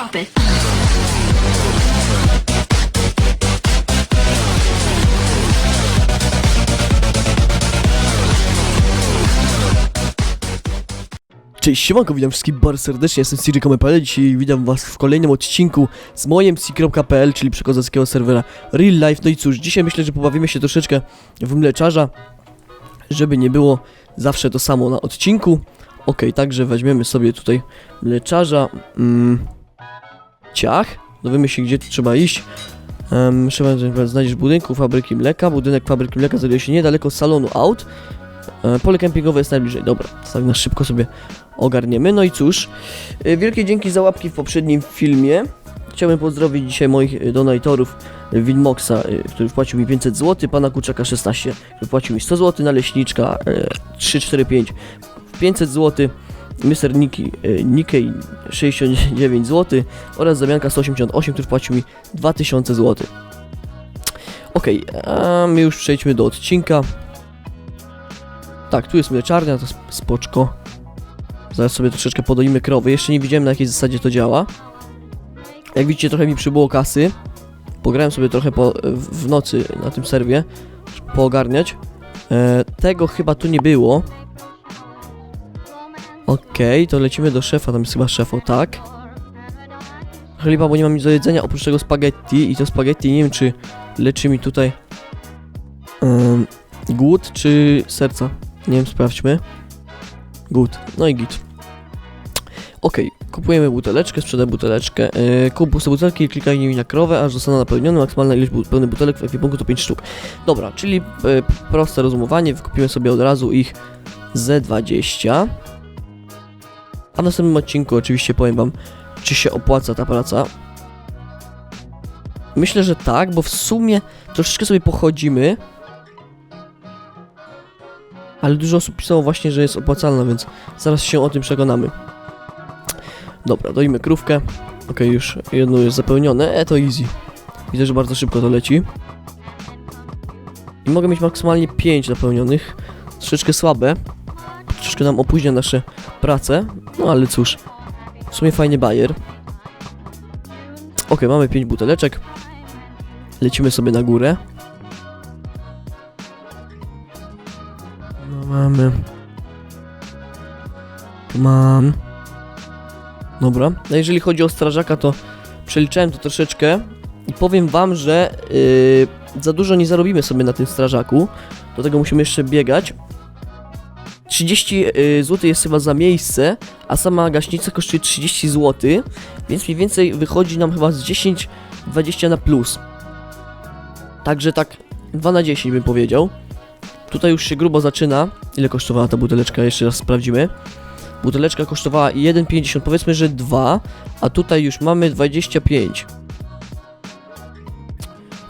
It. Cześć, siemanko, witam wszystkich bardzo serdecznie, jestem CJ.pl, dzisiaj witam was w kolejnym odcinku z moim C.pl, czyli przekozackiego serwera Real Life. No i cóż, dzisiaj myślę, że pobawimy się troszeczkę w mleczarza, żeby nie było zawsze to samo na odcinku. Ok, także weźmiemy sobie tutaj mleczarza, mm, ciach, dowiemy się gdzie trzeba iść. Um, trzeba w budynku fabryki mleka, budynek fabryki mleka znajduje się niedaleko salonu aut. E, Pole kempingowe jest najbliżej. Dobra, tak na szybko sobie ogarniemy. No i cóż, e, wielkie dzięki za łapki w poprzednim filmie. Chciałbym pozdrowić dzisiaj moich e, donatorów Wilmoxa, e, który wpłacił mi 500 zł, pana Kuczaka 16, który wpłacił mi 100 zł, Naleśniczka e, 345 500 zł, Mr. E, Nikkei 69 zł oraz Zamianka 188, który wpłacił mi 2000 zł. Okej, a my już przejdźmy do odcinka. Tak, tu jest mleczarnia, to sp- spoczko. Zaraz sobie troszeczkę podoimy krowy. Jeszcze nie widziałem na jakiej zasadzie to działa. Jak widzicie, trochę mi przybyło kasy. Pograłem sobie trochę po, w nocy na tym serwie, poogarniać. E, tego chyba tu nie było. Okej, to lecimy do szefa, tam jest chyba szef, o tak. Chleba, bo nie mam nic do jedzenia oprócz tego spaghetti i to spaghetti nie wiem czy leczy mi tutaj em, głód czy serca. Nie wiem, sprawdźmy. Good. No i git. Okej, kupujemy buteleczkę, sprzedaj buteleczkę. Yy, kup puste butelki, klikaj nimi na krowę, aż zostaną napełnione. Maksymalna ilość bu- pełnych butelek w ekwipunku to 5 sztuk. Dobra, czyli yy, proste rozumowanie. Wykupimy sobie od razu ich ze 20. A w następnym odcinku oczywiście powiem wam, czy się opłaca ta praca. Myślę, że tak, bo w sumie troszeczkę sobie pochodzimy. Ale dużo osób pisało właśnie, że jest opłacalna, więc zaraz się o tym przekonamy. Dobra, doimy krówkę. Ok, już jedno jest zapełnione. E, to easy. Widzę, że bardzo szybko to leci. I mogę mieć maksymalnie 5 napełnionych. Troszeczkę słabe. Troszeczkę nam opóźnia nasze prace. No ale cóż. W sumie fajny bajer. Ok, mamy 5 buteleczek. Lecimy sobie na górę. No mamy. Mam. Dobra. No jeżeli chodzi o strażaka, to przeliczałem to troszeczkę i powiem wam, że yy, za dużo nie zarobimy sobie na tym strażaku. Do tego musimy jeszcze biegać. 30 zł jest chyba za miejsce, a sama gaśnica kosztuje 30 zł, więc mniej więcej wychodzi nam chyba z 10-20 na plus. Także tak 2 na 10 bym powiedział. Tutaj już się grubo zaczyna. Ile kosztowała ta buteleczka? Jeszcze raz sprawdzimy. Buteleczka kosztowała 1,50, powiedzmy, że 2, a tutaj już mamy 25.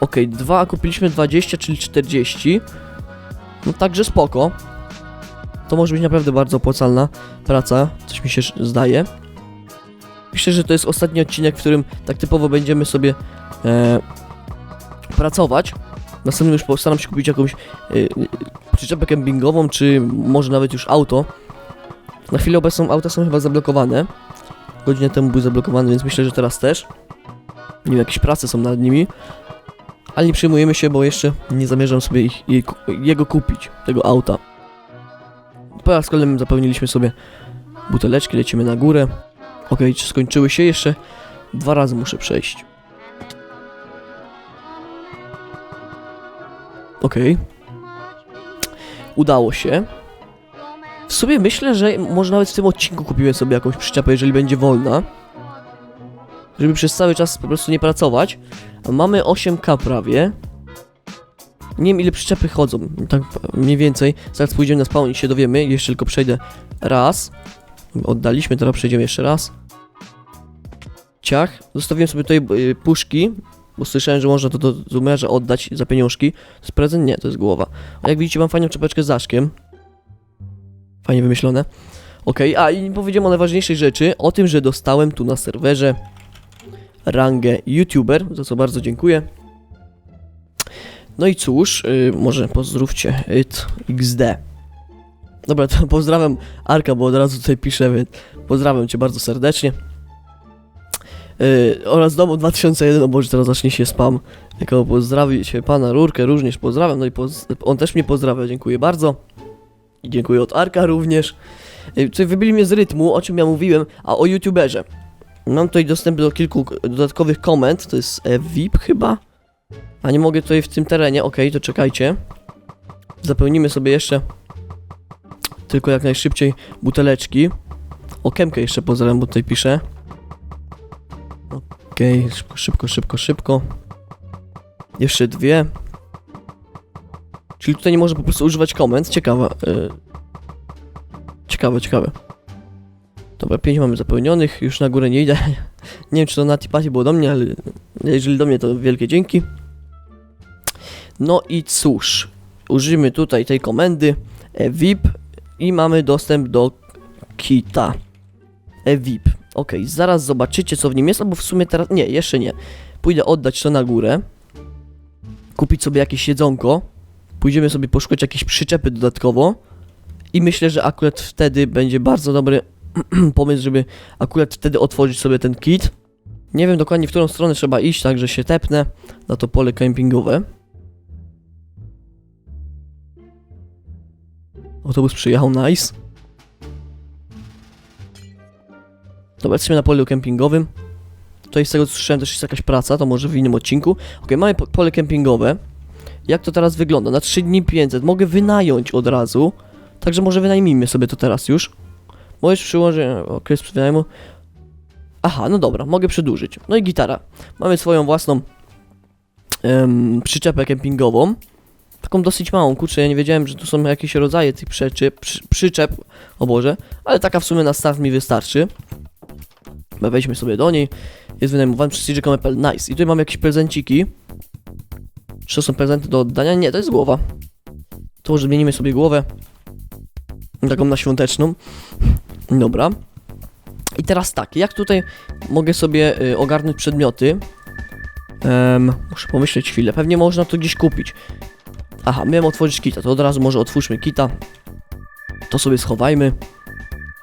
Ok, 2, a kupiliśmy 20, czyli 40. No także spoko. To może być naprawdę bardzo opłacalna praca, coś mi się zdaje. Myślę, że to jest ostatni odcinek, w którym tak typowo będziemy sobie e, pracować. Następnym już postaram się kupić jakąś e, przyczepę kempingową, czy może nawet już auto. Na chwilę obecną auta są chyba zablokowane. Godzinę temu były zablokowane, więc myślę, że teraz też. Nie wiem, jakieś prace są nad nimi. Ale nie przejmujemy się, bo jeszcze nie zamierzam sobie ich, jego kupić, tego auta. Po raz kolejny zapełniliśmy sobie buteleczki, lecimy na górę. Ok, czy skończyły się? Jeszcze dwa razy muszę przejść. Okej. Udało się. W sumie myślę, że może nawet w tym odcinku kupimy sobie jakąś przyczepę, jeżeli będzie wolna. Żeby przez cały czas po prostu nie pracować. A mamy 8k prawie. Nie wiem ile przyczepy chodzą, tak mniej więcej. Zaraz pójdziemy na spawn i się dowiemy. Jeszcze tylko przejdę raz. Oddaliśmy, teraz przejdziemy jeszcze raz. Ciach. Zostawiłem sobie tutaj y, puszki, bo słyszałem, że można to do zoomerza oddać za pieniążki. To jest prezent? Nie, to jest głowa. A jak widzicie mam fajną czapeczkę z zaszkiem. Fajnie wymyślone. Okej, a i powiedziałem o najważniejszej rzeczy, o tym, że dostałem tu na serwerze rangę YouTuber, za co bardzo dziękuję. No i cóż, y, może pozdrówcie it XD. Dobra, to pozdrawiam Arka, bo od razu tutaj piszę, więc pozdrawiam cię bardzo serdecznie. Yy, oraz domu 2001, o Boże, teraz zacznie się spam. Jako pozdrawić pana Rurkę, również pozdrawiam, no i poz on też mnie pozdrawia, dziękuję bardzo. I dziękuję od Arka również. Yy, Tutaj wybili mnie z rytmu, o czym ja mówiłem, a o youtuberze. Mam tutaj dostęp do kilku dodatkowych komend, to jest e, VIP chyba? A nie mogę tutaj w tym terenie, okej, to czekajcie. Zapełnimy sobie jeszcze tylko jak najszybciej buteleczki. O Kemkę jeszcze pozdrawiam, bo tutaj piszę. Okej, szybko, szybko, szybko, szybko. Jeszcze dwie. Czyli tutaj nie może po prostu używać komend. Ciekawa. y, Ciekawe, ciekawe. Dobra, pięć mamy zapełnionych. Już na górę nie idę. nie wiem, czy to na Tipati było do mnie, ale jeżeli do mnie, to wielkie dzięki. No i cóż. Użyjmy tutaj tej komendy e, VIP i mamy dostęp do kita. E, VIP. Ok, zaraz zobaczycie co w nim jest, albo w sumie teraz... Nie, jeszcze nie. Pójdę oddać to na górę. Kupić sobie jakieś jedzonko. Pójdziemy sobie poszukać jakieś przyczepy dodatkowo. I myślę, że akurat wtedy będzie bardzo dobry pomysł, żeby akurat wtedy otworzyć sobie ten kit. Nie wiem dokładnie w którą stronę trzeba iść, także się tepnę na to pole kempingowe. Autobus przyjechał, nice. Dobra, jesteśmy na polu kempingowym. Tutaj z tego co słyszałem też jest jakaś praca, to może w innym odcinku. Ok, mamy po pole kempingowe. Jak to teraz wygląda? Na 3 dni 500. Mogę wynająć od razu. Także może wynajmijmy sobie to teraz już. Możesz przyłożyć okres wynajmu. Aha, no dobra, mogę przedłużyć. No i gitara. Mamy swoją własną em, przyczepę kempingową. Taką dosyć małą, kurczę, ja nie wiedziałem, że tu są jakieś rodzaje tych przyczep, przy, przyczep, o Boże, ale taka w sumie na start mi wystarczy. Wejdźmy sobie do niej. Jest wynajmowany przez CJ.pl. Nice. I tutaj mam jakieś prezenciki. Czy to są prezenty do oddania? Nie, to jest głowa. To może zmienimy sobie głowę. Taką na świąteczną. Dobra. I teraz tak, jak tutaj mogę sobie y, ogarnąć przedmioty? Em, muszę pomyśleć chwilę. Pewnie można to gdzieś kupić. Aha, miałem otworzyć kita, to od razu może otwórzmy kita. To sobie schowajmy.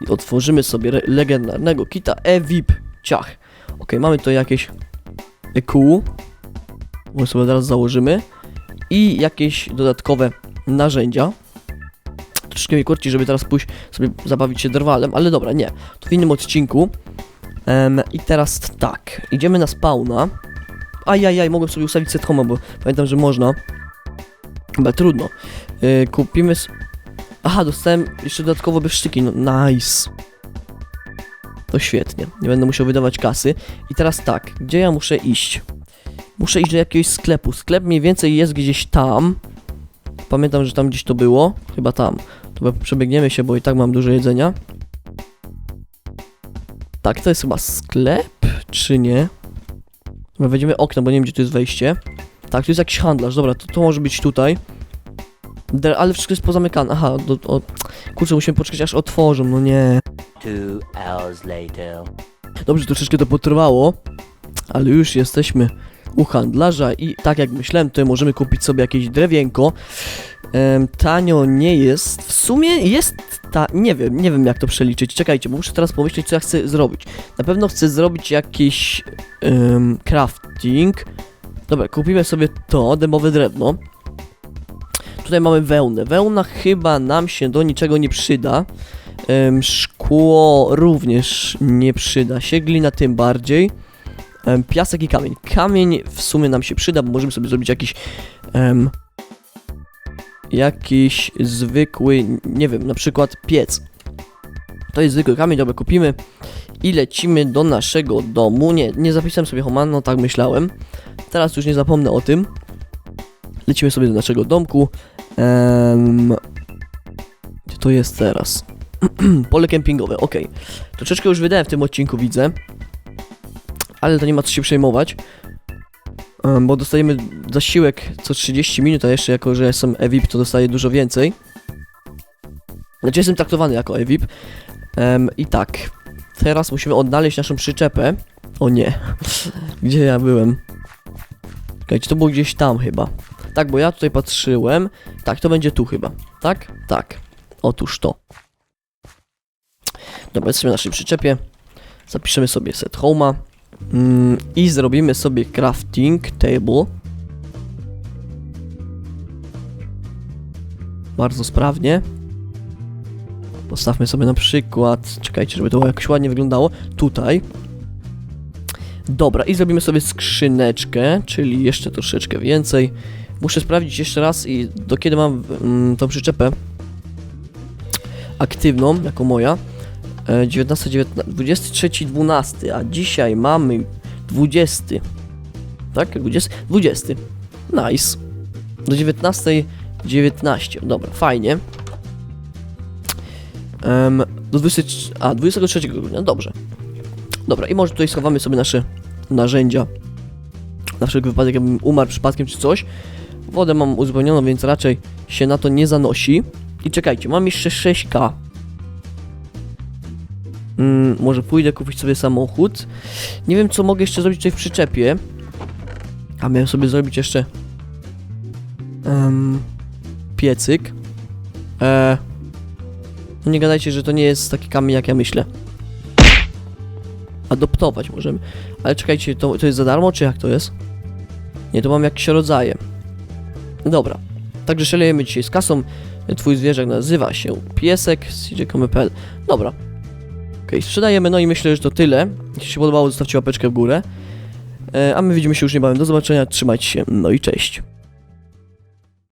I otworzymy sobie legendarnego kita e-VIP. Ciach. Ok, mamy tu jakieś EQ. Może sobie teraz założymy. I jakieś dodatkowe narzędzia. Troszkę mi kurci, żeby teraz pójść sobie zabawić się drwalem, ale dobra, nie. To w innym odcinku. Em, I teraz tak, idziemy na spawna. Ajajaj, mogłem sobie ustawić set home, bo pamiętam, że można. Chyba trudno. Yy, kupimy. S- Aha, dostałem jeszcze dodatkowo bezsztyki. No, nice. To świetnie. Nie będę musiał wydawać kasy. I teraz tak, gdzie ja muszę iść? Muszę iść do jakiegoś sklepu. Sklep mniej więcej jest gdzieś tam. Pamiętam, że tam gdzieś to było. Chyba tam. To przebiegniemy się, bo i tak mam dużo jedzenia. Tak, to jest chyba sklep, czy nie? Wejdziemy oknem, bo nie wiem, gdzie tu jest wejście. Tak, tu jest jakiś handlarz, dobra, to, to może być tutaj. De, ale wszystko jest pozamykane. Aha, do, o, kurczę, musimy poczekać aż otworzą, no nie. Two hours later. Dobrze, troszeczkę to potrwało, ale już jesteśmy u handlarza i tak jak myślałem, to możemy kupić sobie jakieś drewienko. Em, tanio nie jest, w sumie jest ta, nie wiem, nie wiem jak to przeliczyć. Czekajcie, bo muszę teraz pomyśleć, co ja chcę zrobić. Na pewno chcę zrobić jakiś crafting. Dobra, kupimy sobie to, demowe drewno. Tutaj mamy wełnę. Wełna chyba nam się do niczego nie przyda. Em, szkło również nie przyda się, glina tym bardziej. Piasek i kamień. Kamień w sumie nam się przyda, bo możemy sobie zrobić jakiś jakiś zwykły, nie wiem, na przykład piec. To jest zwykły kamień, dobra, kupimy i lecimy do naszego domu. Nie, nie zapisałem sobie Homan, no tak myślałem. Teraz już nie zapomnę o tym. Lecimy sobie do naszego domku. Em, gdzie to jest teraz? Pole kempingowe, ok. Troszeczkę już wydałem w tym odcinku, widzę. Ale to nie ma co się przejmować. Em, bo dostajemy zasiłek co 30 minut, a jeszcze jako, że jestem EVIP, to dostaję dużo więcej. Znaczy jestem traktowany jako EVIP. Em, I tak. Teraz musimy odnaleźć naszą przyczepę. O nie. Gdzie ja byłem? Czekajcie, to było gdzieś tam chyba. Tak, bo ja tutaj patrzyłem. Tak, to będzie tu chyba. Tak? Tak. Otóż to. Dobra, jesteśmy na naszej przyczepie. Zapiszemy sobie set home'a. Mm, I zrobimy sobie crafting table. Bardzo sprawnie. Postawmy sobie na przykład, czekajcie, żeby to jakoś ładnie wyglądało, tutaj. Dobra, i zrobimy sobie skrzyneczkę, czyli jeszcze troszeczkę więcej. Muszę sprawdzić jeszcze raz i do kiedy mam mm, tą przyczepę aktywną, jako moja. E, 19, 19, 23, 12, a dzisiaj mamy 20. Tak? 20? 20. Nice. Do 19, 19. Dobra, fajnie. Em, do 23, a 23 grudnia, dobrze. Dobra, i może tutaj schowamy sobie nasze narzędzia. Na wszelki wypadek, jakbym umarł przypadkiem czy coś. Wodę mam uzupełnioną, więc raczej się na to nie zanosi. I czekajcie, mam jeszcze 6k. Mm, może pójdę kupić sobie samochód. Nie wiem, co mogę jeszcze zrobić tutaj w przyczepie. A miałem sobie zrobić jeszcze... em, piecyk. E, no nie gadajcie, że to nie jest taki kamień, jak ja myślę. Adoptować możemy. Ale czekajcie, to, to jest za darmo, czy jak to jest? Nie, to mam jakieś rodzaje. Dobra. Także szalejemy dzisiaj z kasą. Twój zwierzak nazywa się Piesek z CJ.pl. Dobra. Okej, sprzedajemy, no i myślę, że to tyle. Jeśli się podobało, zostawcie łapeczkę w górę. E, a my widzimy się już niebawem. Do zobaczenia, trzymajcie się, no i cześć.